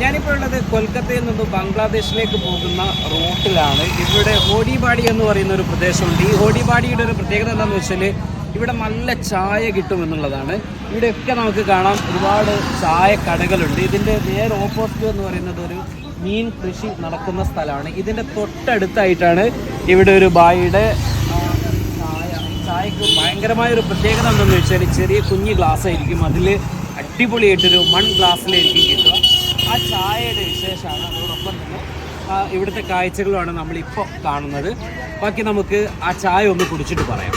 ഞാനിപ്പോൾ ഉള്ളത് കൊൽക്കത്തയിൽ നിന്ന് ബംഗ്ലാദേശിലേക്ക് പോകുന്ന റൂട്ടിലാണ്. ഇവിടെ ഹോഡിബാടി എന്ന് പറയുന്ന ഒരു പ്രദേശമുണ്ട്. ഈ ഹോഡിബാടിയുടെ ഒരു പ്രത്യേകത എന്താണെന്ന് വെച്ചാൽ ഇവിടെ നല്ല ചായ കിട്ടും എന്നുള്ളതാണ്. ഇവിടെയൊക്കെ നമുക്ക് കാണാം ഒരുപാട് ചായ കടകളുണ്ട് ഇതിന്റെ നേരെ ഓപ്പോസിറ്റ് എന്ന് പറയുന്നത് ഒരു മീൻ കൃഷി നടക്കുന്ന സ്ഥലമാണ്. ഇതിന്റെ തൊട്ടടുത്തായിട്ടാണ് ഇവിടെ ഒരു ബായിയുടെ ചായ ചായക്ക് ഭയങ്കരമായ ഒരു പ്രത്യേകത എന്താണെന്ന് വെച്ചാൽ ചെറിയ കുഞ്ഞ് ഗ്ലാസ് ആയിരിക്കും. അതിൽ അടിപൊളിയായിട്ടൊരു മൺ ഗ്ലാസ്സിലായിരിക്കും കിട്ടുക ആ ചായയുടെ വിശേഷമാണ് അതോടൊപ്പം തന്നെ ഇവിടുത്തെ കാഴ്ചകളുമാണ് നമ്മളിപ്പോൾ കാണുന്നത്. ബാക്കി നമുക്ക് ആ ചായ ഒന്ന് കുടിച്ചിട്ട് പറയാം.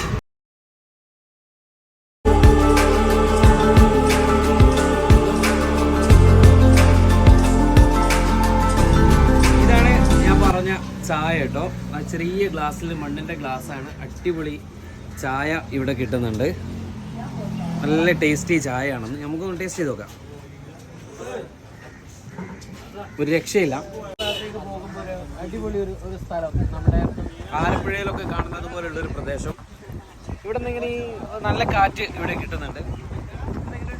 ഇതാണ് ഞാൻ പറഞ്ഞ ചായ കേട്ടോ. ആ ചെറിയ ഗ്ലാസ്സിൽ മണ്ണിന്റെ ഗ്ലാസ്സാണ്. അടിപൊളി ചായ ഇവിടെ കിട്ടുന്നുണ്ട്. നല്ല ടേസ്റ്റി ചായയാണെന്ന്. നമുക്കൊന്ന് ടേസ്റ്റ് ചെയ്ത് നോക്കാം. ഒരു രക്ഷയില്ല. അടിപൊളി ഒരു ഒരു സ്ഥലം. നമ്മുടെ ആലപ്പുഴയിലൊക്കെ കാണുന്നത് പോലെയുള്ള ഒരു പ്രദേശം. ഇവിടെ നിന്ന് ഇങ്ങനെ ഈ നല്ല കാറ്റ് ഇവിടെ കിട്ടുന്നുണ്ട്.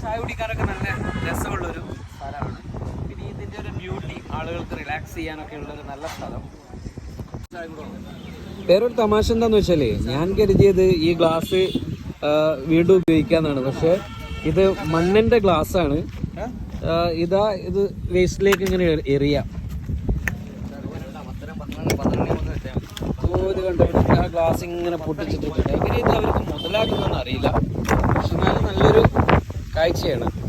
ചായ കുടിക്കാനൊക്കെ നല്ല രസമുള്ളൊരു സ്ഥലമാണ്. പിന്നെ ഇതിന്റെ ഒരു ബ്യൂട്ടി ആളുകൾക്ക് റിലാക്സ് ചെയ്യാനൊക്കെ ഉള്ള ഒരു നല്ല സ്ഥലം. വേറൊരു തമാശ എന്താന്ന് വെച്ചാൽ ഞാൻ കരുതിയത് ഈ ഗ്ലാസ് വീണ്ടും ഉപയോഗിക്കാന്നാണ്. പക്ഷെ ഇത് മണ്ണിന്റെ ഗ്ലാസ് ആണ് ഇതാ ഇത് വേസ്റ്റിലേക്ക് ഇങ്ങനെ എറി- എറിയാം. കണ്ടോ? ഗ്ലാസ് ഇങ്ങനെ പൊട്ടിച്ചിട്ടുണ്ട് എങ്ങനെ ഇത് അവർക്ക് അറിയില്ല. പക്ഷെ നല്ലൊരു കാഴ്ചയാണ്.